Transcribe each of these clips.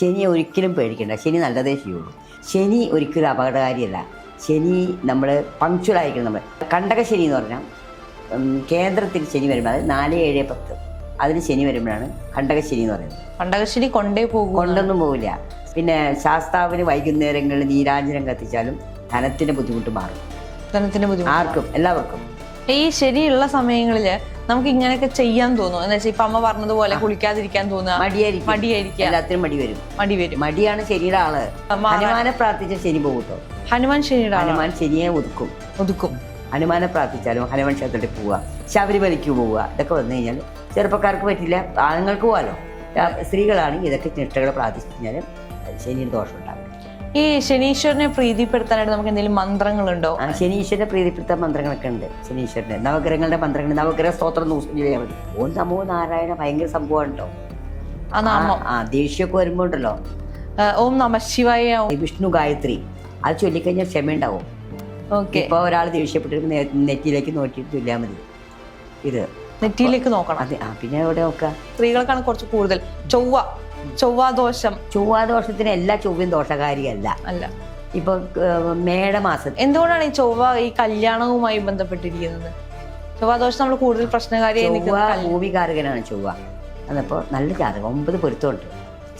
ശനിയെ ഒരിക്കലും പേടിക്കണ്ട. ശനി നല്ലതേ ചെയ്യുള്ളൂ. ശനി ഒരിക്കലും അപകടകാരിയല്ല. ശനി നമ്മൾ പങ്ക്ച്വലായിരിക്കണം നമ്മൾ കണ്ടക ശനി എന്ന് പറഞ്ഞാൽ കേന്ദ്രത്തിൽ ശനി വരുമ്പോൾ അതായത് നാല് ഏഴ് പത്ത് അതിന് ശനി വരുമ്പോഴാണ് കണ്ടക ശനി എന്ന് പറയുന്നത്. പണ്ടകശ്ശേരി കൊണ്ടേ പോകും. കൊണ്ടൊന്നും പോകില്ല പിന്നെ ശാസ്താവിന് വൈകുന്നേരങ്ങളിൽ നീരാഞ്ജനം കത്തിച്ചാലും ധനത്തിന് ബുദ്ധിമുട്ട് മാറും. ധനത്തിന്റെ ബുദ്ധിമുട്ട്. ആർക്കും എല്ലാവർക്കും. ഈ ശനിയുള്ള സമയങ്ങളിൽ നമുക്ക് ഇങ്ങനെയൊക്കെ ചെയ്യാൻ തോന്നും. എന്ന് വെച്ചാൽ ഇപ്പൊ അമ്മ പറഞ്ഞതുപോലെ കുളിക്കാതിരിക്കാൻ തോന്നുക. മടിയായിരിക്കും. മടിയായിരിക്കും എല്ലാത്തിനും മടി വരും. മടി വരും. മടിയാണ് ശനിയുടെ ആൾ. ഹനുമാനെ പ്രാർത്ഥിച്ച ശനി പോകും ഹനുമാൻ ശനിയുടെ ഹനുമാൻ ശനിയെ ഒതുക്കും. ഒതുക്കും. ഹനുമാനെ പ്രാർത്ഥിച്ചാലും ഹനുമാൻ ക്ഷേത്രത്തിൽ പോവുക. ശബരിമലയ്ക്ക് പോവുക. ഇതൊക്കെ വന്നു കഴിഞ്ഞാൽ ചെറുപ്പക്കാർക്ക് പറ്റില്ല. ആണുങ്ങൾക്ക് പോകാലോ സ്ത്രീകളാണ് സ്ത്രീകളാണെങ്കിൽ ഇതൊക്കെ ചിട്ടകളെ പ്രാർത്ഥിച്ചു കഴിഞ്ഞാൽ ശനിയുടെ ദോഷം. ഉണ്ടാവില്ല ഈ ശനീശ്വരനെ പ്രീതിപ്പെടുത്താനായിട്ട് നമുക്ക് എന്തെങ്കിലും മന്ത്രങ്ങളുണ്ടോ? ആ ശനീശ്വരനെ പ്രീതിപ്പെടുത്താൻ മന്ത്രങ്ങളൊക്കെ ഉണ്ട്. ശനീശ്വരന്റെ നവഗ്രഹങ്ങളുടെ മന്ത്രങ്ങൾ നവഗ്രഹ സ്തോത്രം മതി ഓം നമോ നാരായണ ഭയങ്കര സംഭവമാണ് കേട്ടോ ആ നാമം. ആ ദേഷ്യമൊക്കെ വരുമ്പോൾ ഉണ്ടല്ലോ ഓം നമ ശിവായ. വിഷ്ണു ഗായത്രി. അത് ചൊല്ലിക്കഴിഞ്ഞാൽ ക്ഷമയുണ്ടാവും. ഓക്കെ. ഇപ്പോൾ ഒരാൾ ദേഷ്യപ്പെട്ടിട്ട് നെറ്റിയിലേക്ക് നോക്കിയിട്ട് ചൊല്ലിയാൽ മതി. ഇത്. നെറ്റിയിലേക്ക് നോക്കണം. അതെ. ആ പിന്നെ എവിടെ നോക്കുക? സ്ത്രീകൾക്കാണ് കുറച്ച് കൂടുതൽ. ചൊവ്വ. ചൊവ്വാദോഷം. ചൊവ്വാദോഷത്തിന് എല്ലാ ചൊവ്വയും ദോഷകാരിയല്ല. അല്ല. ഇപ്പൊ മേടമാസം എന്തുകൊണ്ടാണ് ഈ ചൊവ്വ ഈ കല്യാണവുമായി ബന്ധപ്പെട്ടിരിക്കുന്നത്? ചൊവ്വാദോഷം നമ്മൾ കൂടുതൽ പ്രശ്നകാരിയായി. ഭൂമികാരകനാണ് ചൊവ്വ. അതപ്പോൾ നല്ല ജാതകം ഒമ്പത് പൊരുത്തമുണ്ട്.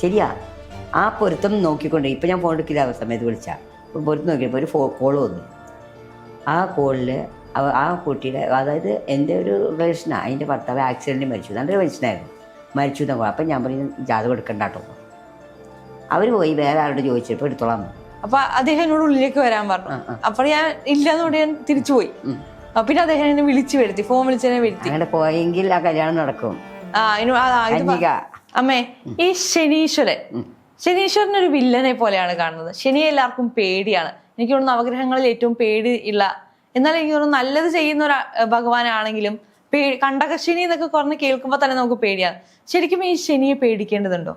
ശരിയാ. ആ പൊരുത്തം നോക്കിക്കൊണ്ട് ഇപ്പം ഞാൻ ഫോൺ എടുക്കില്ല സമയത്ത് വിളിച്ച. പൊരുത്തം നോക്കിയപ്പോൾ ഒരു ഫോ കോൾ വന്നു. ആ കോളിൽ ആ കുട്ടിയുടെ അതായത് എന്റെ ഒരു റിലേഷനാണ് അതിന്റെ ഭർത്താവ് ആക്സിഡന്റ് മരിച്ചു. നല്ലൊരു മനുഷ്യനായിരുന്നു. മരിച്ചു എന്നൊക്കെ അപ്പം ഞാൻ പറഞ്ഞു ജാതകം എടുക്കണ്ട കേട്ടോ അവർ പോയി വേറെ ആരോട് ചോദിച്ചപ്പോൾ എടുത്തോളാം എന്ന്. അപ്പൊ അദ്ദേഹം എന്നോട് ഉള്ളിലേക്ക് വരാൻ പറഞ്ഞു. അപ്പൊ ഞാൻ ഇല്ലാന്നോട് ഞാൻ തിരിച്ചു പോയി. പിന്നെ അദ്ദേഹം എന്നെ വിളിച്ചു വരുത്തി ഫോൺ വിളിച്ചതിനെ വരുത്തി. അങ്ങനെ പോയെങ്കിൽ ആ കല്യാണം നടക്കും. അമ്മേ ഈ ശനീശ്വരൻ. ശനീശ്വരൻ ഒരു വില്ലനെ പോലെയാണ് കാണുന്നത്. ശനിയെ എല്ലാവർക്കും പേടിയാണ്. എനിക്ക് തോന്നുന്നു നവഗ്രഹങ്ങളിൽ ഏറ്റവും പേടി ഉള്ള എന്നാൽ എനിക്ക് തോന്നുന്നു നല്ലത് ചെയ്യുന്ന ഒരു ഭഗവാനാണെങ്കിലും കണ്ടകശനി എന്നൊക്കെ കുറഞ്ഞ് കേൾക്കുമ്പോൾ തന്നെ നമുക്ക് പേടിയാണ് ശരിക്കും ഈ ശനിയെ പേടിക്കേണ്ടതുണ്ടോ?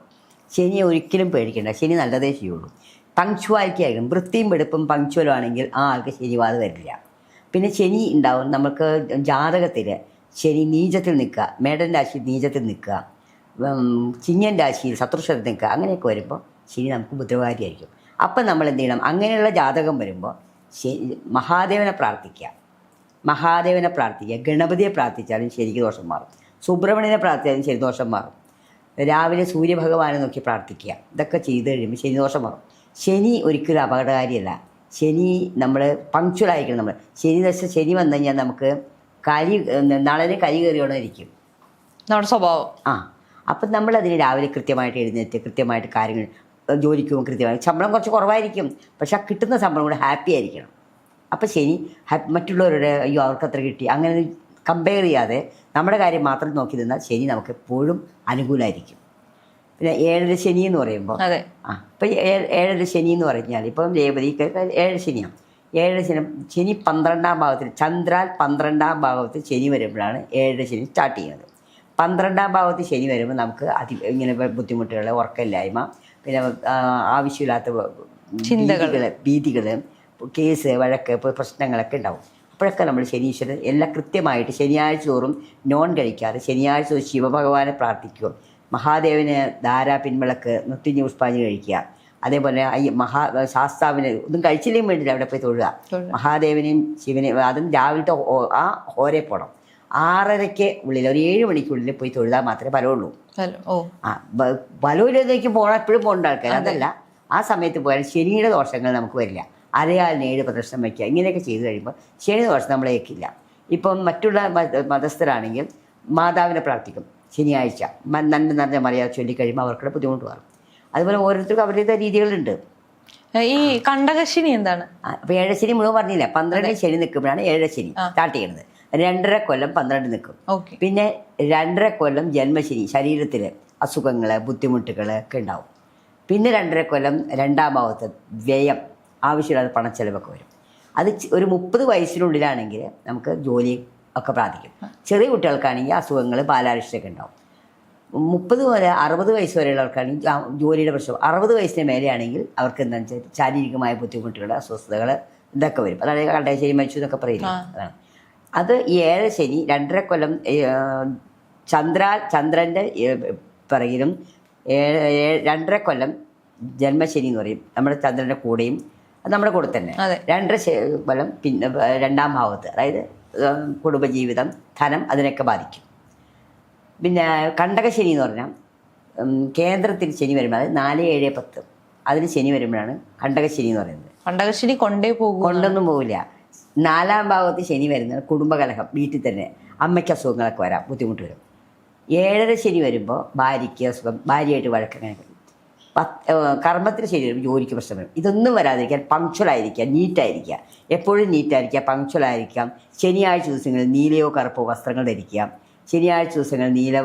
ശനിയെ ഒരിക്കലും പേടിക്കേണ്ട. ശനി നല്ലതേ ചെയ്യുള്ളൂ. പങ്ക്ച്വാലിറ്റി ആയിരിക്കും വൃത്തിയും വെടുപ്പും പങ്ക്ച്വലും ആണെങ്കിൽ ആ ആൾക്ക് ശനിവാദ വരില്ല. പിന്നെ ശനി ഉണ്ടാവും. നമുക്ക് ജാതകത്തിൽ ശനി നീചത്തിൽ നിൽക്കുക. മേടൻ രാശി നീചത്തിൽ നിൽക്കുക. ചിങ്ങൻ രാശിയിൽ ശത്രുക്ഷരത്തിൽ നിൽക്കുക. അങ്ങനെയൊക്കെ വരുമ്പോൾ ശനി നമുക്ക് ബുദ്ധിമുട്ടായിരിക്കും അപ്പം നമ്മൾ എന്ത് ചെയ്യണം? അങ്ങനെയുള്ള ജാതകം വരുമ്പോൾ മഹാദേവനെ പ്രാർത്ഥിക്കുക. മഹാദേവനെ പ്രാർത്ഥിക്കുക ഗണപതിയെ പ്രാർത്ഥിച്ചാലും ശരിക്ക് ദോഷം മാറും. സുബ്രഹ്മണ്യനെ പ്രാർത്ഥിച്ചാലും ശരി ദോഷം മാറും. രാവിലെ സൂര്യഭഗവാനെ നോക്കി പ്രാർത്ഥിക്കുക ഇതൊക്കെ ചെയ്ത് കഴിയുമ്പോൾ ശനി ദോഷം മാറും. ശനി ഒരിക്കലും അപകടകാരിയല്ല. ശനി നമ്മൾ പങ്ക്ച്വലായിരിക്കണം നമ്മൾ ശനി ദശ ശനി വന്നു കഴിഞ്ഞാൽ നമുക്ക് കരി നളന് കരി കയറിയോണമായിരിക്കും നമ്മുടെ സ്വഭാവം. ആ അപ്പം നമ്മൾ അതിന് രാവിലെ കൃത്യമായിട്ട് എഴുന്നേറ്റ് കൃത്യമായിട്ട് കാര്യങ്ങൾ ജോലിക്കും കൃത്യമായി. ശമ്പളം കുറച്ച് കുറവായിരിക്കും. പക്ഷെ ആ കിട്ടുന്ന ശമ്പളം കൂടെ ഹാപ്പി ആയിരിക്കണം. അപ്പം ശരി മറ്റുള്ളവരുടെ അയ്യോ അവർക്ക് അത്ര കിട്ടി. അങ്ങനെ കമ്പയർ ചെയ്യാതെ നമ്മുടെ കാര്യം മാത്രം നോക്കി നിന്നാൽ ശനി നമുക്ക് എപ്പോഴും അനുകൂലമായിരിക്കും പിന്നെ ഏഴര ശനി എന്ന് പറയുമ്പോൾ അതെ. ആ ഇപ്പം ഏഴര ശനി എന്ന് പറഞ്ഞാൽ ഇപ്പം രേവതിക്ക് ഏഴര ശനിയാണ്. ഏഴര ശനി ശനി പന്ത്രണ്ടാം ഭാഗത്തിൽ ചന്ദ്രാൽ പന്ത്രണ്ടാം ഭാവത്തിൽ ശനി വരുമ്പോഴാണ് ഏഴര ശനി സ്റ്റാർട്ട് ചെയ്യുന്നത്. പന്ത്രണ്ടാം ഭാവത്തിൽ ശനി വരുമ്പോൾ നമുക്ക് അതി ഇങ്ങനെ ബുദ്ധിമുട്ടുകൾ ഉറക്കമില്ലായ്മ പിന്നെ ആവശ്യമില്ലാത്ത ചിന്തകൾ. ഭീതികൾ ഭീതികൾ കേസ് വഴക്ക് പ്രശ്നങ്ങളൊക്കെ ഉണ്ടാവും. അപ്പോഴൊക്കെ നമ്മൾ ശനീശ്വരൻ എല്ലാം കൃത്യമായിട്ട് ശനിയാഴ്ച തോറും നോൺ കഴിക്കാതെ ശനിയാഴ്ച ശിവഭഗവാനെ പ്രാർത്ഥിക്കുക മഹാദേവന് ധാരാ പിൻവിളക്ക് നൃത്തിഞ്ഞ് പുഷ്പാഞ്ജലി കഴിക്കുക. അതേപോലെ ഈ മഹാ ശാസ്താവിന് ഒന്നും കഴിച്ചില്ലെങ്കിൽ വേണ്ടില്ല അവിടെ പോയി തൊഴുക. മഹാദേവനെയും ശിവനെയും അതും രാവിലത്തെ ആ ഹോരെ പോകണം ആറരയ്ക്ക് ഉള്ളിൽ ഒരു ഏഴ് മണിക്കുള്ളിൽ പോയി തൊഴുതാൽ മാത്രമേ ഫലമുള്ളൂ. ആ ബലൂരിലേക്ക് പോകണം എപ്പോഴും പോകേണ്ട ആൾക്കാർ അതല്ല ആ സമയത്ത് പോയാൽ ശനിയുടെ ദോഷങ്ങൾ നമുക്ക് വരില്ല. അരയാലിന് ഏഴ് പ്രദർശനം വയ്ക്കുക. ഇങ്ങനെയൊക്കെ ചെയ്തു കഴിയുമ്പോൾ ശനി ദോഷം നമ്മളെ ഏക്കില്ല ഇപ്പം മറ്റുള്ള മത- മതസ്ഥരാണെങ്കിൽ മാതാവിനെ പ്രാർത്ഥിക്കും. ശനിയാഴ്ച. നന്മ നിറഞ്ഞ മലയാളം ചൊല്ലിക്കഴിയുമ്പോൾ അവർക്കുള്ള ബുദ്ധിമുട്ട് മാറും. അതുപോലെ ഓരോരുത്തർക്കും അവരുടേതായ രീതികളുണ്ട്. ഈ കണ്ടകശനി എന്താണ്? അപ്പൊ ഏഴശനി മുഴുവൻ പറഞ്ഞില്ല? പന്ത്രണ്ട് ശനി നിൽക്കുമ്പോഴാണ് ഏഴശനി സ്റ്റാർട്ട് ചെയ്യുന്നത്. രണ്ടര കൊല്ലം പന്ത്രണ്ട് നിൽക്കും. പിന്നെ രണ്ടര കൊല്ലം ജന്മശനി ശരീരത്തിൽ അസുഖങ്ങൾ ബുദ്ധിമുട്ടുകൾ ഒക്കെ ഉണ്ടാവും. പിന്നെ രണ്ടര കൊല്ലം രണ്ടാം ഭാവത്ത് വ്യയം. ആവശ്യമില്ലാത്ത ചിലവൊക്കെ വരും. അത് ഒരു മുപ്പത് വയസ്സിനുള്ളിലാണെങ്കിൽ നമുക്ക് ജോലി ഒക്കെ പ്രാപിക്കും. ചെറിയ കുട്ടികൾക്കാണെങ്കിൽ അസുഖങ്ങൾ ബാലാരിഷ്ടമൊക്കെ ഉണ്ടാവും. മുപ്പത് വരെ അറുപത് വയസ്സ് വരെയുള്ള ആൾക്കാണെങ്കിൽ ജോലിയുടെ പ്രശ്നം. അറുപത് വയസ്സിന് മേലെയാണെങ്കിൽ അവർക്ക് എന്താണെന്ന് വെച്ചാൽ ശാരീരികമായ ബുദ്ധിമുട്ടുകൾ അസ്വസ്ഥതകൾ ഇതൊക്കെ വരും. അതാണ് കണ്ടശ്ശേരി മരിച്ചു എന്നൊക്കെ പറയുന്നത്. അതാണ്. അത് ഈ ഏഴ് ശനി രണ്ടര കൊല്ലം ചന്ദ്ര ചന്ദ്രന്റെ പിറകിലും ഏഴ് രണ്ടര കൊല്ലം ജന്മശനി എന്ന് പറയും. നമ്മുടെ ചന്ദ്രന്റെ കൂടെയും അത് നമ്മുടെ കൂടെ തന്നെ. രണ്ടര ബലം പിന്നെ രണ്ടാം ഭാവത്ത് അതായത് കുടുംബജീവിതം ധനം അതിനൊക്കെ ബാധിക്കും. പിന്നെ കണ്ടകശനി എന്ന് പറഞ്ഞാൽ കേന്ദ്രത്തിൽ ശനി വരുമ്പോൾ അതായത് നാല് ഏഴ് പത്ത് അതിന് ശനി വരുമ്പോഴാണ് കണ്ടകശനി എന്ന് പറയുന്നത്. കണ്ടകശ്ശേരി കൊണ്ടേ പോകും. കൊണ്ടൊന്നും പോകില്ല നാലാം ഭാവത്ത് ശനി വരുന്നത് കുടുംബകലഹം വീട്ടിൽ തന്നെ അമ്മയ്ക്ക് അസുഖങ്ങളൊക്കെ വരാം ബുദ്ധിമുട്ട് വരും. ഏഴര ശനി വരുമ്പോൾ ഭാര്യയ്ക്ക് അസുഖം ഭാര്യയായിട്ട് വഴക്കങ്ങനെ കർമ്മത്തിന് ശരി വരും ജോലിക്ക് പ്രശ്നം വരും. ഇതൊന്നും വരാതിരിക്കാൻ പങ്ക്ച്വലായിരിക്കുക നീറ്റായിരിക്കുക എപ്പോഴും നീറ്റായിരിക്കുക പങ്ക്ച്വലായിരിക്കാം ശനിയാഴ്ച ദിവസങ്ങളിൽ നീലയോ കറുപ്പോ വസ്ത്രങ്ങൾ ധരിക്കുക. ശനിയാഴ്ച ദിവസങ്ങളിൽ നീല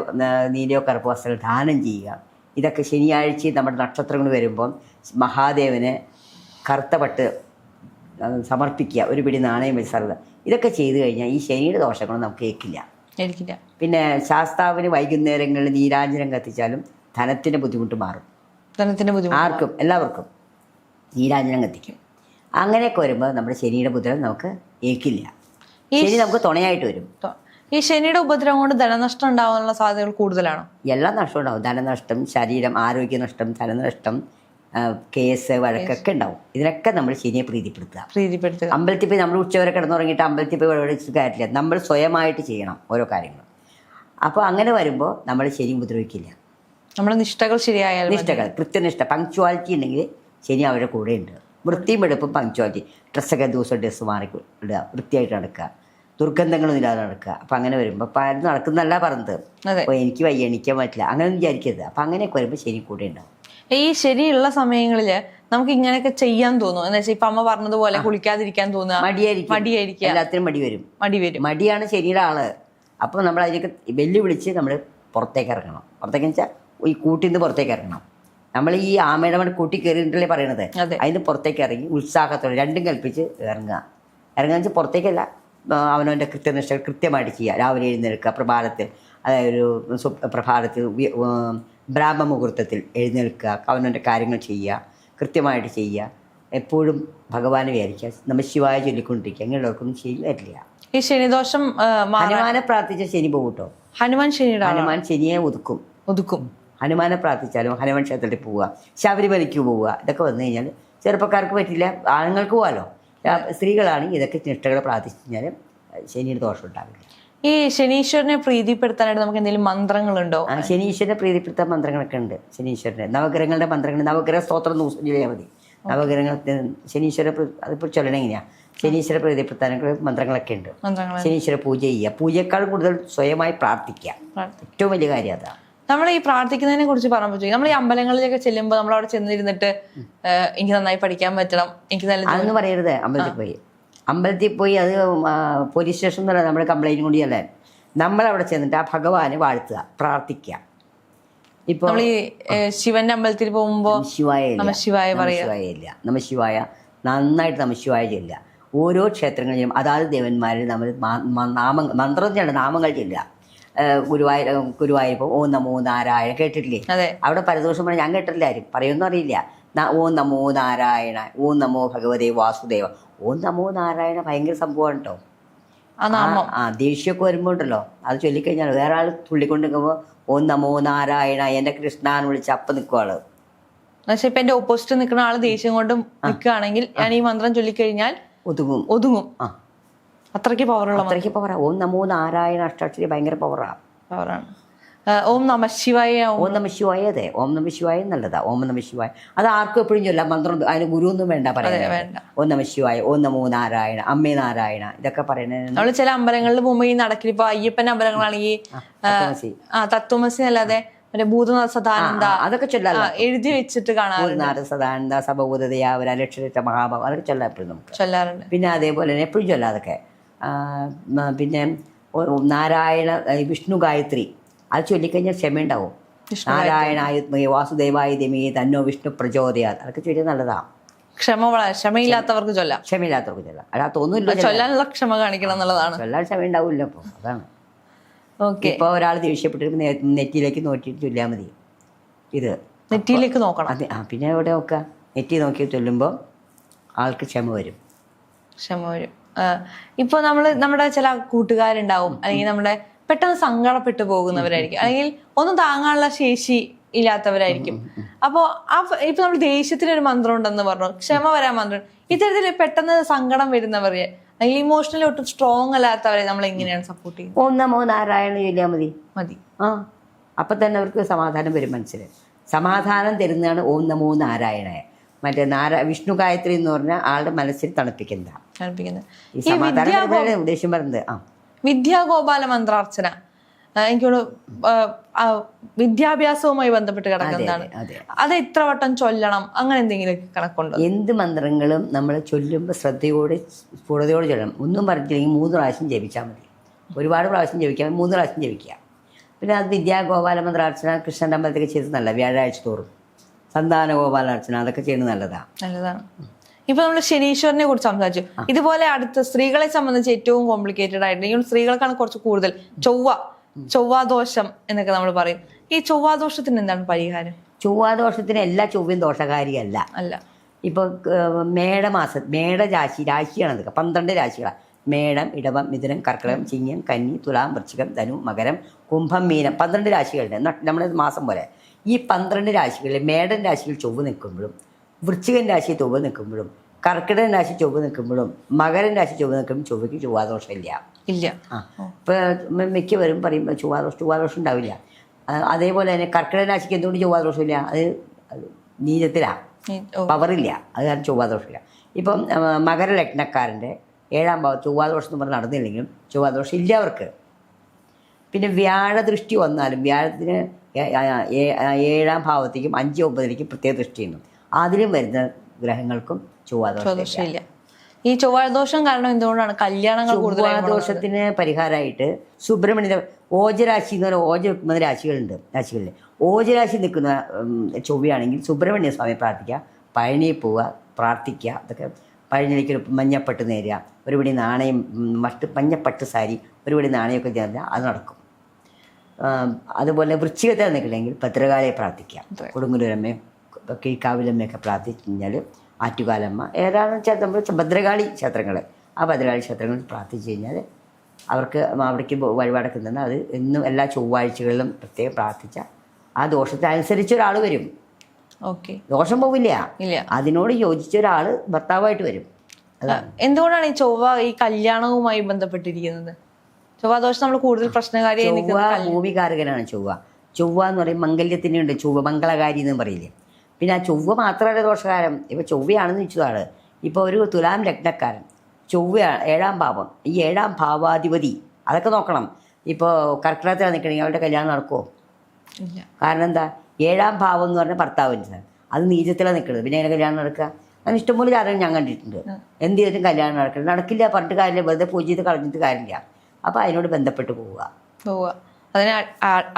നീലയോ കറുപ്പോ വസ്ത്രങ്ങൾ ദാനം ചെയ്യുക. ഇതൊക്കെ ശനിയാഴ്ച നമ്മുടെ നക്ഷത്രങ്ങൾ വരുമ്പം മഹാദേവന് കറുത്ത പട്ട് സമർപ്പിക്കുക. ഒരു പിടി നാണയം വെച്ച് സർവ. ഇതൊക്കെ ചെയ്തു കഴിഞ്ഞാൽ ഈ ശനിയുടെ ദോഷങ്ങളൊന്നും നമുക്ക് ഏൽക്കില്ല. എനിക്കില്ല പിന്നെ ശാസ്താവിന് വൈകുന്നേരങ്ങളിൽ നീരാഞ്ജനം കത്തിച്ചാലും ധനത്തിന്റെ ബുദ്ധിമുട്ട് മാറും. ആർക്കും എല്ലാവർക്കും നീരാഞ്ജനം കത്തിക്കും അങ്ങനെയൊക്കെ വരുമ്പോൾ നമ്മുടെ ശനിയുടെ ഉപദ്രവം നമുക്ക് ഏൽക്കില്ല. ശനി നമുക്ക് തുണയായിട്ട് വരും. ഈ ശനിയുടെ ഉപദ്രവം കൊണ്ട് ധനനഷ്ടം ഉണ്ടാവാനുള്ള സാധ്യതകൾ കൂടുതലാണ്. എല്ലാ നഷ്ടവും ഉണ്ടാവും. ധനനഷ്ടം ശരീരം ആരോഗ്യനഷ്ടം ധനനഷ്ടം കേസ് വഴക്കൊക്കെ ഉണ്ടാവും. ഇതിനൊക്കെ നമ്മൾ ശനിയെ പ്രീതിപ്പെടുത്തുക. പ്രീതിപ്പെടുത്തുക. അമ്പലത്തിൽ പോയി നമ്മൾ ഉച്ചവരെ കിടന്നുറങ്ങിയിട്ട് അമ്പലത്തിൽ പോയി വെച്ചിട്ട് കാര്യമില്ല. നമ്മൾ സ്വയമായിട്ട് ചെയ്യണം ഓരോ കാര്യങ്ങളും. അപ്പോൾ അങ്ങനെ വരുമ്പോൾ നമ്മൾ ശനി ഉപദ്രവിക്കില്ല. നമ്മുടെ നിഷ്ഠകൾ ശരിയായാൽ നിഷ്ഠകൾ കൃത്യനിഷ്ഠ പങ്ക്ച്വാലിറ്റി ഉണ്ടെങ്കിൽ ശനി അവരുടെ കൂടെ ഉണ്ട് വൃത്തിയും എടുപ്പും പങ്ക്ച്വാലിറ്റി ഡ്രസ്സൊക്കെ ദിവസം ഡ്രസ്സ് മാറി ഇടുക വൃത്തിയായിട്ട് നടക്കുക. ദുർഗന്ധങ്ങളൊന്നും ഇല്ലാതെ നടക്കുക. അപ്പം അങ്ങനെ വരുമ്പോൾ അപ്പം ആരും നടക്കുന്നല്ല പറഞ്ഞത്. അപ്പോൾ എനിക്ക് വയ്യ എണിക്കാൻ പറ്റില്ല. അങ്ങനെ വിചാരിക്കരുത്. അപ്പം അങ്ങനെയൊക്കെ വരുമ്പോൾ ശനി കൂടെ ഉണ്ടാവും. ഈ ശരിയുള്ള സമയങ്ങളിൽ നമുക്ക് ഇങ്ങനെയൊക്കെ ചെയ്യാൻ തോന്നും. എന്ന് വെച്ചാൽ ഇപ്പൊ അമ്മ പറഞ്ഞതുപോലെ കുളിക്കാതിരിക്കാൻ തോന്നുക. മടിയായിരിക്കും. മടിയായിരിക്കും എല്ലാത്തിനും മടി വരും. മടി വരും. മടിയാണ് ശരിയുടെ ആൾ. അപ്പോൾ നമ്മൾ അതിനൊക്കെ വെല്ലുവിളിച്ച് നമ്മൾ പുറത്തേക്ക് ഇറങ്ങണം. പുറത്തേക്ക് വെച്ചാൽ ഈ കൂട്ടിൽ നിന്ന് പുറത്തേക്ക് ഇറങ്ങണം. നമ്മൾ ഈ ആമയുടെ മണി കൂട്ടി കയറിയിട്ടല്ലേ പറയണത്? അതിന് പുറത്തേക്ക് ഇറങ്ങി ഉത്സാഹത്തോടെ രണ്ടും കൽപ്പിച്ച് ഇറങ്ങുക. ഇറങ്ങുക വെച്ചാൽ പുറത്തേക്കല്ല അവനവന്റെ കൃത്യനിഷ്ഠ കൃത്യമായിട്ട് ചെയ്യുക. രാവിലെ എഴുന്നേൽക്കുക പ്രഭാതത്തിൽ അതായത് ഒരു പ്രഭാതത്തിൽ ബ്രാഹ്മ മുഹൂർത്തത്തിൽ എഴുന്നേൽക്കുക അവനവന്റെ കാര്യങ്ങൾ ചെയ്യുക കൃത്യമായിട്ട് ചെയ്യുക. എപ്പോഴും ഭഗവാനെ വിചാരിക്കുക നമ്മൾ ശിവായ ചൊല്ലിക്കൊണ്ടിരിക്കുക. അങ്ങനെയുള്ളവർക്കൊന്നും ശരി വരില്ല ഈ ശനിദോഷം ഹനുമാനെ പ്രാർത്ഥിച്ച ശനി പോകും കേട്ടോ. ഹനുമാൻ ശനിയുടെ ഹനുമാൻ ശനിയെ ഒതുക്കും. ഒതുക്കും. ഹനുമാനെ പ്രാർത്ഥിച്ചാലും ഹനുമാൻ ക്ഷേത്രത്തിൽ പോവുക ശബരിമലയ്ക്ക് പോവുക ഇതൊക്കെ വന്നു കഴിഞ്ഞാൽ ചെറുപ്പക്കാർക്ക് പറ്റില്ല ആണുങ്ങൾക്ക് പോകാലോ സ്ത്രീകളാണെങ്കിൽ ഇതൊക്കെ നിഷ്ഠകൾ പ്രാർത്ഥിച്ചു കഴിഞ്ഞാൽ ശനിയുടെ ദോഷം ഉണ്ടാവില്ല. ഈ ശനീശ്വരനെ പ്രീതിപ്പെടുത്താനായിട്ട് നമുക്ക് എന്തെങ്കിലും മന്ത്രങ്ങളുണ്ടോ? ശനീശ്വരനെ പ്രീതിപ്പെടുത്താൻ മന്ത്രങ്ങളൊക്കെ ഉണ്ട് ശനീശ്വരനെ. നവഗ്രഹങ്ങളുടെ മന്ത്രങ്ങൾ നവഗ്രഹ സ്തോത്രം ചൊല്ലിയാൽ മതി. നവഗ്രഹങ്ങൾ ശനീശ്വര അതിപ്പോൾ ചൊല്ലണം എങ്ങനെയാണ് ശനീശ്വര പ്രീതിപ്പെടുത്താനൊക്കെ മന്ത്രങ്ങളൊക്കെ ഉണ്ട്. ശനീശ്വര പൂജ ചെയ്യുക. പൂജയേക്കാൾ കൂടുതൽ സ്വയമായി പ്രാർത്ഥിക്കുക. ഏറ്റവും വലിയ കാര്യം അതാണ് നമ്മൾ ഈ പ്രാർത്ഥിക്കുന്നതിനെ കുറിച്ച് ചോദിക്കും. നമ്മൾ ഈ അമ്പലങ്ങളിലൊക്കെ ചെല്ലുമ്പോൾ നമ്മൾ അവിടെ ചെന്നിരുന്നിട്ട് എനിക്ക് നന്നായി പഠിക്കാൻ പറ്റണം എനിക്ക് നല്ല അതൊന്നും പറയരുത്. അമ്പലത്തിൽ പോയി. അമ്പലത്തിൽ പോയി അത് പോലീസ് സ്റ്റേഷൻ എന്ന് പറയുന്നത് നമ്മുടെ കംപ്ലൈന്റ് കൂടിയല്ലേ നമ്മളവിടെ ചെന്നിട്ട് ആ ഭഗവാനെ വാഴ്ത്തുക പ്രാർത്ഥിക്കുക. ഇപ്പോൾ നമ്മൾ ഈ ശിവന്റെ അമ്പലത്തിൽ പോകുമ്പോ ശിവായ ശിവായ പറയാ. നമ്മ നമശിവായ നന്നായിട്ട് ശിവായ ചെല്ലുക. ഓരോ ക്ഷേത്രങ്ങളിലും അതാത് ദേവന്മാരിൽ നമ്മൾ നാമ മന്ത്രം ചെല്ല നാമങ്ങൾ ചെല്ലുക. ഗുരുവായൂർ ഗുരുവായൂർ ഓ നമോ നാരായണ കേട്ടിട്ടില്ലേ? അതെ. അവിടെ പരദോഷം പറഞ്ഞാൽ ഞാൻ കേട്ടിട്ടില്ല ആരും. പറയുമെന്നും അറിയില്ല. ഓ നമോ നാരായണ ഓ നമോ ഭഗവതേ വാസുദേവ. ഓ നമോ നാരായണ ഭയങ്കര സംഭവമാണ് കേട്ടോ ആ ദേഷ്യമൊക്കെ വരുമ്പോൾ ഉണ്ടല്ലോ അത് ചൊല്ലിക്കഴിഞ്ഞാൽ വേറെ ആൾ തുള്ളിക്കൊണ്ട് നിൽക്കുമ്പോൾ ഓ നമോ നാരായണ എന്റെ കൃഷ്ണ എന്ന് വിളിച്ച് അപ്പം നിൽക്കും ആൾ. എന്നുവെച്ചാൽ ഇപ്പൊ എന്റെ ഓപ്പോസിറ്റ് നിൽക്കുന്ന ആൾ ദേഷ്യം കൊണ്ടും നിൽക്കുകയാണെങ്കിൽ ഞാൻ ഈ മന്ത്രം ചൊല്ലിക്കഴിഞ്ഞാൽ ഒതുങ്ങും. ഒതുങ്ങും. ആ. അത്രയ്ക്ക് പവറുള്ള അത്രയ്ക്ക് പവറാ ഓം നമോ നാരായണ അഷ്ടാക്ഷരി ഭയങ്കര പവറാണ് പവറാണ് ഓം നമ ശിവായ ഓം നമ ശിവായ അതെ. ഓം നമ ശിവായ നല്ലതാ. ഓം നമ ശിവായ. അത് ആർക്കും എപ്പോഴും ചൊല്ലാം മന്ത്രം അതിന് ഗുരു ഒന്നും വേണ്ട. പറയാൻ ഓം നമ ശിവായ ഓം നമോ നാരായണ അമ്മേ നാരായണ ഇതൊക്കെ പറയുന്നത് നമ്മൾ ചില അമ്പലങ്ങളിൽ പോകുമ്പോൾ ഈ നടക്കിൽ ഇപ്പൊ അയ്യപ്പൻ അമ്പലങ്ങളാണെങ്കിൽ തത്വമസി. ആ തത്വമസി അല്ലാതെ മറ്റേ ഭൂതനാഥ സദാനന്ദ അതൊക്കെ ചൊല്ലാം എഴുതി വെച്ചിട്ട് കാണാം നാര സദാനന്ദ അലക്ഷരറ്റ മഹാഭാവം അതൊക്കെ ചൊല്ലാം എപ്പോഴും നമുക്ക്. ചൊല്ലാറുണ്ട്. പിന്നെ അതേപോലെ തന്നെ എപ്പോഴും ചൊല്ലാം അതൊക്കെ. ആ, മ, പിന്നെ നാരായണ വിഷ്ണു ഗായത്രി. അത് ചൊല്ലിക്കഴിഞ്ഞാൽ ക്ഷമയുണ്ടാവും. നാരായണായുത്മയെ വാസുദേവായ ദമേ തന്നോ വിഷ്ണു പ്രചോദയാ അതൊക്കെ ചൊല്ലിയാൽ നല്ലതാണ് ക്ഷമ ക്ഷമയില്ലാത്തവർക്ക് ചൊല്ലാം. ക്ഷമയില്ലാത്തവർക്ക് ചൊല്ലാം. അല്ല തോന്നുന്നില്ല ചൊല്ലാനുള്ള ക്ഷമ കാണിക്കണം എന്നുള്ളതാണ്. ചൊല്ലാൻ ക്ഷമ ഉണ്ടാവില്ല അപ്പോൾ അതാണ്. ഓക്കെ. ഇപ്പോൾ ഒരാൾ ദേഷ്യപ്പെട്ടിട്ട് നേ- നെറ്റിയിലേക്ക് നോക്കിയിട്ട് ചൊല്ലിയാൽ മതി. ഇത്. നെറ്റിയിലേക്ക് നോക്കണം. അതെ ആ പിന്നെ എവിടെ നോക്കുക നെറ്റി നോക്കി ചൊല്ലുമ്പോൾ ആൾക്ക് ക്ഷമ വരും. ക്ഷമ വരും. ഇപ്പൊ നമ്മൾ നമ്മുടെ ചില കൂട്ടുകാരുണ്ടാവും അല്ലെങ്കിൽ നമ്മുടെ പെട്ടെന്ന് സങ്കടപ്പെട്ടു പോകുന്നവരായിരിക്കും. അല്ലെങ്കിൽ ഒന്നും താങ്ങാനുള്ള ശേഷി ഇല്ലാത്തവരായിരിക്കും. അപ്പോ ആ ഇപ്പൊ നമ്മൾ ദേഷ്യത്തിന് ഒരു മന്ത്രം ഉണ്ടെന്ന് പറഞ്ഞു ക്ഷമ വരാൻ മന്ത്രം. ഇത്തരത്തിൽ പെട്ടെന്ന് സങ്കടം വരുന്നവരെ അല്ലെങ്കിൽ ഇമോഷണലി ഒട്ടും സ്ട്രോങ് അല്ലാത്തവരെ നമ്മൾ എങ്ങനെയാണ് സപ്പോർട്ട് ചെയ്യുന്നത്? ഓം നമോ നാരായണ ചൊല്ലിയാൽ മതി. മതി. ആ അപ്പം തന്നെ അവർക്ക് സമാധാനം വരും മനസ്സിൽ സമാധാനം തരുന്നതാണ് ഓം നമോ നാരായണ. മറ്റേ നാരാ വിഷ്ണു ഗായത്രി എന്ന് പറഞ്ഞാൽ ആളുടെ മനസ്സിൽ തണുപ്പിക്കുന്നതാണ് ആ. വിദ്യാഗോപാല മന്ത്രാർച്ചന. എനിക്കോട് വിദ്യാഭ്യാസവുമായി ബന്ധപ്പെട്ട് കിടക്കുന്നതാണ്. അതെ എത്ര വട്ടം ചൊല്ലണം? അങ്ങനെ എന്തെങ്കിലും കണക്കുണ്ടോ? എന്ത് മന്ത്രങ്ങളും നമ്മൾ ചൊല്ലുമ്പോൾ ശ്രദ്ധയോടെ സ്ഫുടതയോടെ ചൊല്ലണം. ഒന്നും പറഞ്ഞില്ലെങ്കിൽ മൂന്ന് പ്രാവശ്യം ജപിച്ചാൽ മതി. ഒരുപാട് പ്രാവശ്യം ജപിക്കാം മൂന്ന് പ്രാവശ്യം ജപിക്കുക. പിന്നെ അത് വിദ്യാഗോപാല മന്ത്രാർച്ചന കൃഷ്ണന്റെ അമ്പലത്തിലൊക്കെ ചെയ്ത് നല്ല വ്യാഴാഴ്ച തോറും. സന്താന ഗോപാലാർച്ചന അതൊക്കെ ചെയ്യുന്നത് നല്ലതാണ്. നല്ലതാണ് ഇപ്പൊ നമ്മൾ ശനീശ്വരനെ കുറിച്ച് സംസാരിച്ചു. ഇതുപോലെ അടുത്ത സ്ത്രീകളെ സംബന്ധിച്ച് ഏറ്റവും കോംപ്ലിക്കേറ്റഡ് ആയിട്ട് ഈ സ്ത്രീകൾക്കാണ് കുറച്ച് കൂടുതൽ. ചൊവ്വ ചൊവ്വാദോഷം എന്നൊക്കെ നമ്മൾ പറയും. ഈ ചൊവ്വാദോഷത്തിന് എന്താണ് പരിഹാരം? ചൊവ്വാദോഷത്തിന് എല്ലാ ചൊവ്വയും ദോഷകാരിയല്ല. അല്ല. ഇപ്പോൾ മേടമാസം മേടരാശി രാശിയാണ് ഇതൊക്കെ പന്ത്രണ്ട് രാശികളാണ് മേടം ഇടവം മിഥുനം കർക്കിടകം ചിങ്ങം കന്നി തുലാം വൃശ്ചികം ധനു മകരം കുംഭം മീനം. പന്ത്രണ്ട് രാശികളുണ്ട്. നമ്മുടെ മാസം പോലെ. ഈ പന്ത്രണ്ട് രാശികളിൽ മേടൻ രാശിയിൽ ചൊവ്വ് നിൽക്കുമ്പോഴും വൃശ്ചികൻ രാശി ചൊവ്വ നിൽക്കുമ്പോഴും കർക്കിടകൻ രാശി ചൊവ്വ നിൽക്കുമ്പോഴും മകരൻ രാശി ചൊവ്വ നിൽക്കുമ്പോൾ ചൊവ്വയ്ക്ക് ചൊവ്വാദോഷമില്ല. ഇല്ല. ആ ഇപ്പോൾ മിക്കവരും പറയും ചൊവ്വാദോഷം ചൊവ്വാദോഷം ഉണ്ടാവില്ല. അതേപോലെ തന്നെ കർക്കിടക രാശിക്ക് എന്തുകൊണ്ട് ചൊവ്വാദോഷമില്ല? അത് നീചത്തിലാണ് പവറില്ല. അത് കാരണം ചൊവ്വാദോഷമില്ല. ഇപ്പം മകര മകരലഗ്നക്കാരന്റെ ഏഴാം ഭാവം ചൊവ്വാദോഷം എന്ന് പറഞ്ഞ് നടന്നില്ലെങ്കിലും ചൊവ്വാദോഷം ഇല്ല അവർക്ക്. പിന്നെ വ്യാഴദൃഷ്ടി വന്നാലും വ്യാഴത്തിന് ഏഴാം ഭാവത്തേക്കും അഞ്ച് ഒമ്പതിലേക്കും പ്രത്യേക ദൃഷ്ടി ചെയ്യുന്നു അതിലും വരുന്ന ഗ്രഹങ്ങൾക്കും ചൊവ്വാദോഷം ചൊവ്വാദോഷം ഇല്ല ഈ ചൊവ്വാദോഷം കാരണം എന്തുകൊണ്ടാണ്? കല്യാണങ്ങൾ? ചൊവ്വാദോഷത്തിന് പരിഹാരമായിട്ട് സുബ്രഹ്മണ്യ ഓജരാശി എന്ന് പറഞ്ഞാൽ ഓജ വെക്കുന്ന രാശികളുണ്ട് രാശികളിൽ ഓജരാശി നിൽക്കുന്ന ചൊവ്വയാണെങ്കിൽ സുബ്രഹ്മണ്യ സ്വാമി പ്രാർത്ഥിക്കുക പഴനി പോവുക പ്രാർത്ഥിക്കുക അതൊക്കെ പഴനിയിലേക്ക് ഒരു മഞ്ഞപ്പട്ട് നേരുക ഒരുപടി നാണയം മട്ട് മഞ്ഞപ്പട്ട് സാരി ഒരുപടി നാണയമൊക്കെ ചേർന്നാൽ അത് നടക്കും. അതുപോലെ അതുപോലെ നിൽക്കണമെങ്കിൽ നിൽക്കില്ലെങ്കിൽ പ്രാർത്ഥിക്കുക പ്രാർത്ഥിക്കാം അതെ. കൊടുങ്ങല്ലൂരമ്മയും കീഴ്ക്കാവിലമ്മയൊക്കെ പ്രാർത്ഥിച്ചു കഴിഞ്ഞാൽ ആറ്റുകാലമ്മ ഏതാണെന്ന് വെച്ചാൽ നമ്മൾ ഭദ്രകാളി ക്ഷേത്രങ്ങൾ ആ ഭദ്രകാളി ക്ഷേത്രങ്ങൾ പ്രാർത്ഥിച്ചു കഴിഞ്ഞാൽ അവർക്ക് അവിടേക്ക് വഴിപാടൊക്കെ നിന്ന് അത് എന്നും എല്ലാ ചൊവ്വാഴ്ചകളിലും പ്രത്യേകം പ്രാർത്ഥിച്ച ആ ദോഷത്തെ അനുസരിച്ച് ഒരാൾ വരും. ഓക്കെ. ദോഷം പോവില്ല. ഇല്ല. അതിനോട് യോജിച്ച ഒരാൾ ഭർത്താവായിട്ട് വരും. എന്തുകൊണ്ടാണ് ഈ ചൊവ്വ ഈ കല്യാണവുമായി ബന്ധപ്പെട്ടിരിക്കുന്നത്? ചൊവ്വാദോഷം നമ്മൾ കൂടുതൽ പ്രശ്നകാരിയായി ഭൂമികാരകനാണ് ചൊവ്വ. ചൊവ്വ എന്ന് പറയും മംഗല്യത്തിനുണ്ട്. ചൊവ്വ മംഗളകാരി എന്ന് പറയില്ലേ? പിന്നെ ആ ചൊവ്വ മാത്രമല്ല ദോഷകാരം. ഇപ്പോൾ ചൊവ്വയാണെന്ന് വെച്ചതാണ്. ഇപ്പോൾ ഒരു തുലാം ലഗ്നക്കാരൻ ചൊവ്വ ഏഴാം ഭാവം ഈ ഏഴാം ഭാവാധിപതി. അതൊക്കെ നോക്കണം. ഇപ്പോൾ കർക്കിടകത്തിലാണ് നിൽക്കണമെങ്കിൽ അവരുടെ കല്യാണം നടക്കുമോ കാരണം എന്താ? ഏഴാം ഭാവം എന്ന് പറഞ്ഞാൽ ഭർത്താവിന്റെ അത് നീചത്തിലാണ് നിൽക്കുന്നത് പിന്നെ എങ്ങനെ കല്യാണം നടക്കുക? അങ്ങനെ ഇഷ്ടംപോലെ ജാതകം ഞാൻ കണ്ടിട്ടുണ്ട്. എന്ത് ചെയ്തിട്ടും കല്യാണം നടക്കില്ല നടക്കില്ല പറഞ്ഞിട്ട് കാര്യമില്ല. വെറുതെ പൂജ ചെയ്ത് കളഞ്ഞിട്ട് കാര്യമില്ല. അപ്പോൾ അതിനോട് ബന്ധപ്പെട്ട് പോവുക. പോവുക. അതിനെ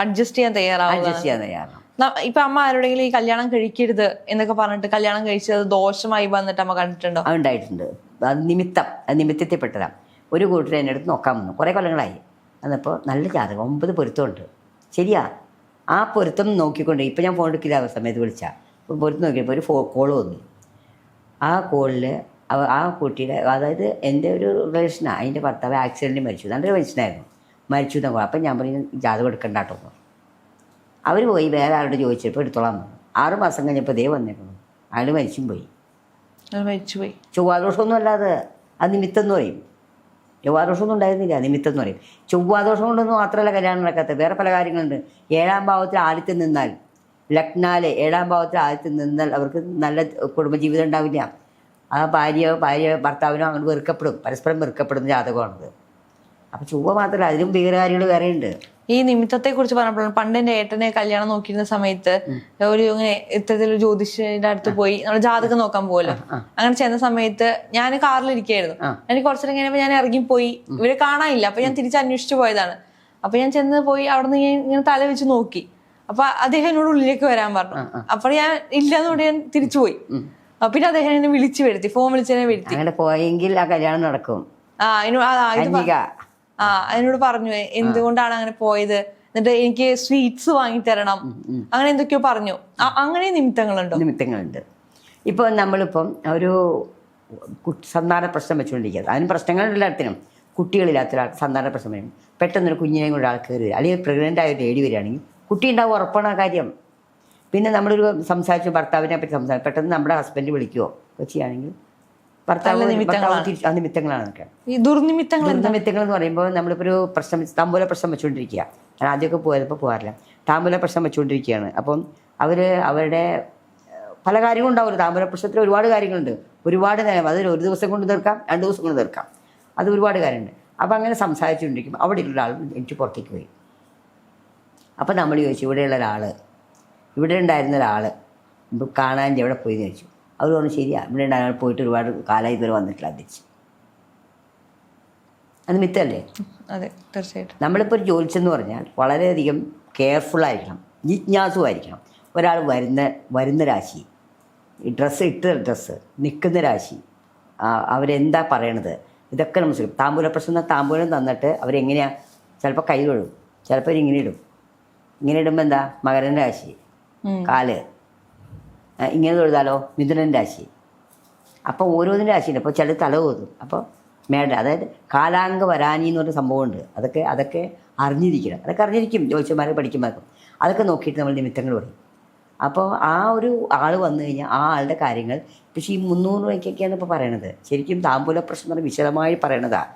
അഡ്ജസ്റ്റ് ചെയ്യാൻ തയ്യാറാവുക. അഡ്ജസ്റ്റ് ചെയ്യാൻ തയ്യാറാണ് ഇപ്പൊ അമ്മ ആരോടെങ്കിലും ഈ കല്യാണം കഴിക്കരുത് എന്നൊക്കെ പറഞ്ഞിട്ട് കല്യാണം കഴിച്ചത് ദോഷമായി വന്നിട്ട് അമ്മ കണ്ടിട്ടുണ്ടോ? അതുണ്ടായിട്ടുണ്ട് അത് നിമിത്തം അത് പെട്ടതാ ഒരു കൂട്ടർ എന്റെ അടുത്ത് നോക്കാൻ വന്നു. കുറേ കൊല്ലങ്ങളായി. എന്നപ്പോൾ നല്ല ജാതകം ഒമ്പത് പൊരുത്തമുണ്ട്. ശരിയാ. ആ പൊരുത്തം നോക്കിക്കൊണ്ട് ഇപ്പം ഞാൻ ഫോൺ എടുക്കില്ല സമയത്ത് വിളിച്ചാൽ അപ്പോൾ പൊരുത്തം നോക്കിയപ്പോൾ ഒരു ഫോ കോൾ വന്നു. ആ കോളിൽ ആ കുട്ടിയുടെ അതായത് എന്റെ ഒരു റിലേഷനാണ് അതിന്റെ ഭർത്താവ് ആക്സിഡന്റിൽ മരിച്ചു. നല്ലൊരു മനുഷ്യനായിരുന്നു മരിച്ചു എന്നൊക്കെ അപ്പം ഞാൻ പറഞ്ഞു ജാതകം എടുക്കണ്ട കേട്ടോ. എന്ന് പറഞ്ഞു. അവർ പോയി വേറെ ആരോട് ചോദിച്ചപ്പോൾ എടുത്തോളാം ആറ് മാസം കഴിഞ്ഞപ്പോൾ ദേ വന്നേക്കുന്നു അയാൾ മരിച്ചും പോയി. മരിച്ചു പോയി. ചൊവ്വാദോഷമൊന്നും അല്ലാതെ അത് നിമിത്തം എന്ന് പറയും. ചൊവ്വാദോഷമൊന്നും ഉണ്ടായിരുന്നില്ല നിമിത്തം എന്ന് പറയും. ചൊവ്വാദോഷം കൊണ്ടൊന്നും മാത്രമല്ല കല്യാണം നടക്കാത്തത്. വേറെ പല കാര്യങ്ങളുണ്ട്. ഏഴാം ഭാവത്തിൽ ആദ്യത്തെ നിന്നാൽ ലക്നാലെ ഏഴാം ഭാവത്തിൽ ആദ്യത്തെ നിന്നാൽ അവർക്ക് നല്ല കുടുംബജീവിതം ഉണ്ടാവില്ല. ആ ഭാര്യ ഭാര്യ ഭർത്താവിനോ അങ്ങോട്ട് വെറുക്കപ്പെടും. പരസ്പരം വെറുക്കപ്പെടുന്ന ജാതകമാണത്. അപ്പോൾ ചൊവ്വ മാത്രമല്ല അതിലും ഭീകരകാരികൾ വേറെയുണ്ട്. ഈ നിമിത്തത്തെ കുറിച്ച് പറഞ്ഞപ്പോഴാണ് പണ്ട് എന്റെ ഏട്ടനെ കല്യാണം നോക്കിയിരുന്ന സമയത്ത് ഒരു ഇങ്ങനെ ഇത്തരത്തിൽ ജ്യോതിഷന്റെ അടുത്ത് പോയി നമ്മൾ ജാതകം നോക്കാൻ പോകല്ലോ അങ്ങനെ ചെന്ന സമയത്ത് ഞാൻ കാറിലിരിക്കായിരുന്നു. എനിക്ക് കുറച്ചു നേരം കഴിഞ്ഞപ്പോൾ ഞാൻ ഇറങ്ങിപ്പോയി. ഇവരെ കാണാനില്ല. അപ്പൊ ഞാൻ തിരിച്ച് അന്വേഷിച്ചു പോയതാണ്. അപ്പൊ ഞാൻ ചെന്ന് പോയി അവിടെ നിന്ന് ഇങ്ങനെ തല വെച്ച് നോക്കി. അപ്പൊ അദ്ദേഹം എന്നോട് ഉള്ളിലേക്ക് വരാൻ പറഞ്ഞു. അപ്പൊ ഞാൻ ഇല്ലാന്നുകൊണ്ട് ഞാൻ തിരിച്ചു പോയി. അപ്പൊ പിന്നെ അദ്ദേഹം എന്നെ വിളിച്ചു വരുത്തി. ഫോൺ വിളിച്ചെന്നെ വരുത്തി. അങ്ങനെ പോയെങ്കിൽ ആ കല്യാണം നടക്കും. ആ ഇത് അതിനോട് പറഞ്ഞു എന്തുകൊണ്ടാണ് അങ്ങനെ പോയത്? എന്നിട്ട് എനിക്ക് സ്വീറ്റ്സ് വാങ്ങി തരണം. അങ്ങനെ എന്തൊക്കെയോ പറഞ്ഞു. അങ്ങനെ നിമിത്തങ്ങളുണ്ടോ? നിമിത്തങ്ങളുണ്ട്. ഇപ്പോൾ നമ്മളിപ്പം ഒരു സന്താന പ്രശ്നം വെച്ചുകൊണ്ടിരിക്കുന്നത് അതിന് പ്രശ്നങ്ങൾ എല്ലാത്തിനും. കുട്ടികളില്ലാത്ത ഒരാൾ സന്താന പ്രശ്നം വരും. പെട്ടെന്നൊരു കുഞ്ഞിനെയും കൂടെ ആൾ കയറി വരിക അല്ലെങ്കിൽ പ്രഗ്നന്റ് ആയ ഒരു ലേഡി വരികയാണെങ്കിൽ കുട്ടി ഉണ്ടാവും ഉറപ്പാണ് ആ കാര്യം. പിന്നെ നമ്മളൊരു സംസാരിച്ചു ഭർത്താവിനെ പറ്റി സംസാരിച്ചു പെട്ടെന്ന് നമ്മുടെ ഹസ്ബൻഡ് വിളിക്കുവോ ചെയ്യുകയാണെങ്കിൽ ഭർത്താവ് നിമിത്തങ്ങളാണ്. ഈ ദുർനിമിത്തങ്ങൾ ദുർനിമിത്തങ്ങൾ എന്ന് പറയുമ്പോൾ നമ്മളിപ്പോൾ ഒരു പ്രശ്നം താമ്പൂല പ്രശ്നം വെച്ചുകൊണ്ടിരിക്കുക ഞാൻ ആദ്യമൊക്കെ പോയപ്പോൾ പോകാറില്ല താമ്പൂല പ്രശ്നം വെച്ചുകൊണ്ടിരിക്കുകയാണ് അപ്പം അവർ അവരുടെ പല കാര്യങ്ങളും ഉണ്ടാവില്ല താമ്പൂല പ്രശ്നത്തിൽ ഒരുപാട് കാര്യങ്ങളുണ്ട്. ഒരുപാട് നേരം അതിൽ ഒരു ദിവസം കൊണ്ട് തീർക്കാം രണ്ട് ദിവസം കൊണ്ട് തീർക്കാം. അത് ഒരുപാട് കാര്യമുണ്ട്. അപ്പോൾ അങ്ങനെ സംസാരിച്ചുകൊണ്ടിരിക്കും അവിടെയുള്ള ആൾ എനിക്ക് പുറത്തേക്ക് പോയി. അപ്പോൾ നമ്മൾ ചോദിച്ചു ഇവിടെയുള്ള ഒരാൾ ഇവിടെ ഉണ്ടായിരുന്ന ഒരാൾ കാണാൻ എവിടെ പോയി എന്ന് ചോദിച്ചു. അവർ പറഞ്ഞു ശരിയാണ് ഇവിടെ ഉണ്ടായ പോയിട്ട് ഒരുപാട് കാലായി ഇതുവരെ വന്നിട്ടില്ല തിരിച്ച് അത് മിത്തല്ലേ? അതെ തീർച്ചയായിട്ടും. നമ്മളിപ്പോൾ ഒരു ജോലിച്ചെന്ന് പറഞ്ഞാൽ വളരെയധികം കെയർഫുള്ളായിരിക്കണം ജിജ്ഞാസുമായിരിക്കണം ഒരാൾ വരുന്ന വരുന്ന രാശി ഡ്രസ്സ് ഇട്ട ഡ്രസ്സ് നിൽക്കുന്ന രാശി അവരെന്താ പറയണത്? ഇതൊക്കെ ശ്രമിക്കും താമ്പൂല പ്രശ്നം താമ്പൂലം തന്നിട്ട് അവരെങ്ങനെയാണ് ചിലപ്പോൾ കൈ കഴുകും ചിലപ്പോൾ ഇങ്ങനെ ഇടും. ഇങ്ങനെ ഇടുമ്പോൾ എന്താ? മകരൻ രാശി. കാൽ. ഇങ്ങനെ തൊഴുതാലോ? മിഥുനൻ രാശി. അപ്പോൾ ഓരോന്നിന്റെ രാശിയുണ്ട് അപ്പോൾ ചില തല തോന്നും അപ്പോൾ മേട അതായത് കാലാംഗ വരാനി എന്ന് പറഞ്ഞ സംഭവമുണ്ട്. അതൊക്കെ അതൊക്കെ അറിഞ്ഞിരിക്കണം. അതൊക്കെ അറിഞ്ഞിരിക്കും ജോത്സ്യന്മാരെ പഠിക്കുമ്പോൾ അതൊക്കെ നോക്കിയിട്ട് നമ്മൾ നിമിത്തങ്ങൾ പറയും. അപ്പോൾ ആ ഒരു ആൾ വന്നു കഴിഞ്ഞാൽ ആ ആളുടെ കാര്യങ്ങൾ പക്ഷേ ഈ മുന്നൂറ് രൂപയ്ക്കൊക്കെയാണ് ഇപ്പോൾ പറയണത്. ശരിക്കും താമ്പൂല പ്രശ്നം എന്ന് പറഞ്ഞാൽ വിശദമായി പറയണതാണ്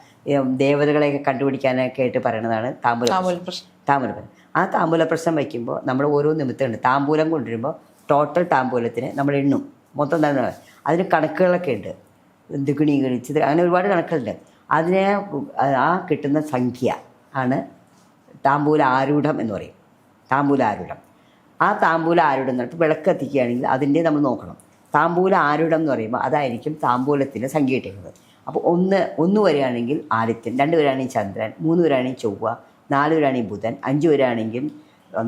ദേവതകളെയൊക്കെ കണ്ടുപിടിക്കാനൊക്കെ ആയിട്ട് പറയണതാണ് താമ്പൂല താമ്പൂല പ്രശ്നം. പ്രശ്നം. ആ താമ്പൂല പ്രശ്നം വയ്ക്കുമ്പോൾ നമ്മൾ ഓരോ നിമിത്തമുണ്ട് താമ്പൂലം കൊണ്ടുവരുമ്പോൾ ടോട്ടൽ താമ്പൂലത്തിന് നമ്മൾ എണ്ണും. മൊത്തം തന്നെ അതിന് കണക്കുകളൊക്കെ ഉണ്ട്. ദ്വിഗുണീകരിച്ചത് അങ്ങനെ ഒരുപാട് കണക്കുകളുണ്ട്. അതിനെ ആ കിട്ടുന്ന സംഖ്യ ആണ് താമ്പൂല ആരൂഢം എന്ന് പറയും. താമ്പൂല ആരൂഢം. ആ താമ്പൂല ആരൂഢം എന്ന് പറഞ്ഞിട്ട് വിളക്ക് എത്തിക്കുകയാണെങ്കിൽ അതിന്റെ നമ്മൾ നോക്കണം. താമ്പൂല ആരൂഢം എന്ന് പറയുമ്പോൾ അതായിരിക്കും താമ്പൂലത്തിന്റെ സംഖ്യ കിട്ടുന്നത് അപ്പോൾ ഒന്ന് ഒന്ന് വരികയാണെങ്കിൽ ആദിത്യൻ രണ്ട് വരികയാണെങ്കിൽ ചന്ദ്രൻ മൂന്ന് വരികയാണെങ്കിൽ ചൊവ്വ നാല് വരികയാണെങ്കിൽ ബുധൻ അഞ്ച് വരികയാണെങ്കിൽ ഉം,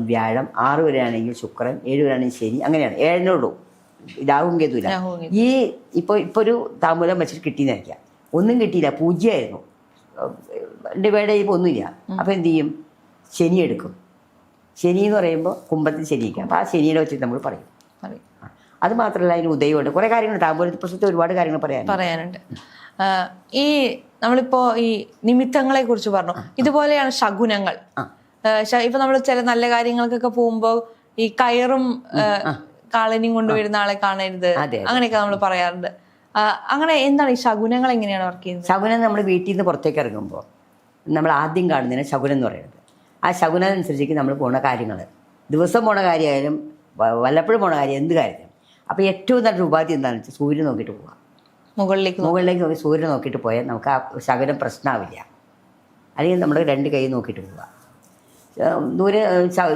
വ്യാഴം ആറ് വരെയാണെങ്കിൽ ശുക്രൻ ഏഴ് വരെയാണെങ്കിൽ ശനി അങ്ങനെയാണ്. ഏഴിനുള്ളൂ രാഹുവും കേതുവില്ല ഈ ഇപ്പോൾ ഇപ്പോൾ ഒരു താമ്പൂലം വെച്ചിട്ട് കിട്ടിയെന്നിരിക്കാം ഒന്നും കിട്ടിയില്ല പൂജ്യമായിരുന്നു. ഡിവൈഡ് ചെയ്യുമ്പോൾ ഒന്നുമില്ല. അപ്പോൾ എന്ത് ചെയ്യും? ശനി എടുക്കും. ശനി എന്ന് പറയുമ്പോൾ കുംഭത്തിൽ ശനിയിക്കാം അപ്പോൾ ആ ശനിയുടെ വെച്ചിട്ട് നമ്മൾ പറയും. അത് മാത്രമല്ല അതിന് ഉദയമുണ്ട്. കുറേ കാര്യങ്ങൾ താമൂലത്തെ പ്രശ്നത്തിൽ ഒരുപാട് കാര്യങ്ങൾ പറയാൻ പറയാനുണ്ട്. ഈ നമ്മളിപ്പോൾ ഈ നിമിത്തങ്ങളെ കുറിച്ച് പറഞ്ഞു ഇതുപോലെയാണ് ശകുനങ്ങൾ. ഇപ്പൊ നമ്മൾ ചില നല്ല കാര്യങ്ങൾക്കൊക്കെ പോകുമ്പോ ഈ കയറും ആ, കാളനിയും കൊണ്ടുവരുന്ന ആളെ കാണരുത്. അങ്ങനെയൊക്കെ നമ്മൾ പറയാറുണ്ട്. അങ്ങനെ എന്താണ് ഈ ശകുനങ്ങൾ എങ്ങനെയാണ് വർക്ക് ചെയ്യുന്നത്? ശകുനം നമ്മൾ വീട്ടിൽ നിന്ന് പുറത്തേക്ക് ഇറങ്ങുമ്പോൾ നമ്മൾ ആദ്യം കാണുന്നതിന് ശകുനം എന്ന് പറയുന്നത് ആ ശകുനം അനുസരിച്ച് നമ്മൾ പോണ കാര്യങ്ങൾ ദിവസം പോണ കാര്യമായാലും വല്ലപ്പോഴും പോണ കാര്യം എന്ത് കാര്യം അപ്പോൾ ഏറ്റവും നല്ല ഉപാധി എന്താണെന്ന് വെച്ചാൽ സൂര്യൻ നോക്കിയിട്ട് പോവാം. മുകളിലേക്ക് മുകളിലേക്ക് നോക്കി സൂര്യൻ നോക്കിയിട്ട് പോയാൽ നമുക്ക് ആ ശകുനം പ്രശ്നമാവില്ല അല്ലെങ്കിൽ നമ്മൾ രണ്ട് കൈ നോക്കിയിട്ട് ഏഹ് ദൂരെ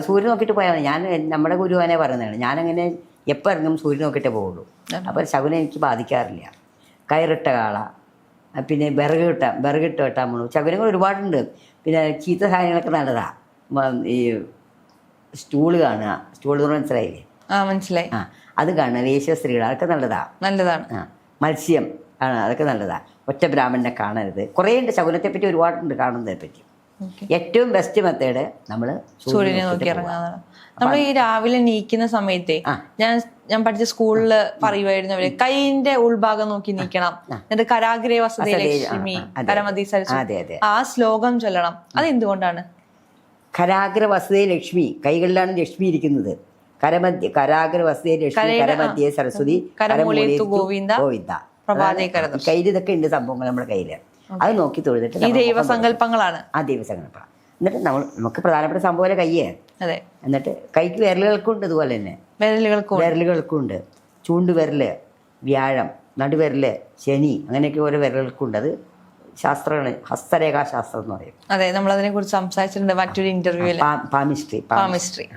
സൂര്യൻ നോക്കിയിട്ട് പോയാൽ മതി. ഞാൻ നമ്മുടെ ഗുരുവാനെ പറയുന്നതാണ്. ഞാനങ്ങനെ എപ്പോൾ ഇറങ്ങും സൂര്യൻ നോക്കിയിട്ടേ പോവുള്ളൂ. അപ്പോൾ ശകുനം എനിക്ക് ബാധിക്കാറില്ല. കയറിട്ട കാള പിന്നെ വിറക് കിട്ട വിറകിട്ട് വെട്ടാൻ പോണു. ശകുനങ്ങൾ ഒരുപാടുണ്ട്. പിന്നെ ചീത്ത സാധനങ്ങളൊക്കെ നല്ലതാണ് ഈ സ്റ്റൂൾ കാണുക. സ്റ്റൂൾ എന്ന് പറഞ്ഞാൽ മനസ്സിലായില്ലേ? ആ മനസ്സിലായി. ആ അത് കാണുക. വേശ്യ സ്ത്രീകൾ അതൊക്കെ നല്ലതാണ് നല്ലതാണ്. ആ മത്സ്യം ആണ് അതൊക്കെ നല്ലതാണ് ഒറ്റ ബ്രാഹ്മണനെ കാണരുത്. കുറേ ഉണ്ട് ശകുനത്തെ പറ്റി ഒരുപാടുണ്ട് കാണുന്നതിനെ പറ്റി ഓക്കെ ഏറ്റവും ബെസ്റ്റ് മെത്തേഡ് നമ്മൾ സൂര്യനെ നോക്കി ഇറങ്ങാന്നാണ് നമ്മൾ ഈ രാവിലെ നീക്കുന്ന സമയത്തെ ഞാൻ ഞാൻ പഠിച്ച സ്കൂളിൽ പറയുമായിരുന്നു അവർ കൈയിന്റെ ഉൾഭാഗം നോക്കി നീക്കണം. എന്നിട്ട് കരാഗ്രേ വസതി ലക്ഷ്മി സരസ്വതി ആ ശ്ലോകം ചൊല്ലണം. അത് എന്തുകൊണ്ടാണ് കരാഗ്ര വസതി ലക്ഷ്മി. കൈകളിലാണ് ലക്ഷ്മി ഇരിക്കുന്നത്. കരമധ്യ കരാഗ്ര വസതി ലക്ഷ്മി സരസ്വതി ഗോവിന്ദ, ഗോവിന്ദ. കയ്യിലിതൊക്കെ അതാണ് കയ്യിൽ ഇതൊക്കെ ഉണ്ട് സംഭവങ്ങൾ നമ്മുടെ കയ്യിൽ അത് നോക്കി തൊഴുതിട്ട് ഈ ദൈവസങ്കല്പങ്ങളാണ്. ആ ദൈവസങ്കല്പം. എന്നിട്ട് നമ്മൾ നമുക്ക് പ്രധാനപ്പെട്ട സംഭവം കയ്യേ അതെ. എന്നിട്ട് കൈക്ക് വിരലുകൾക്കുണ്ട് ഇതുപോലെ തന്നെ. വിരലുകൾക്കും വിരലുകൾക്കുണ്ട്. ചൂണ്ടുവിരൽ വ്യാഴം നടുവിരൽ ശനി അങ്ങനെയൊക്കെ ഓരോ വിരലുകൾക്കുണ്ട്. അത് ശാസ്ത്രമാണ് ഹസ്തരേഖാ ശാസ്ത്രം എന്ന് പറയും. അതെ നമ്മൾ അതിനെ കുറിച്ച് സംസാരിച്ചിട്ടുണ്ട് മറ്റൊരു ഇന്റർവ്യൂവിൽ പാ- പാമിസ്ട്രി. പാമിസ്ട്രി.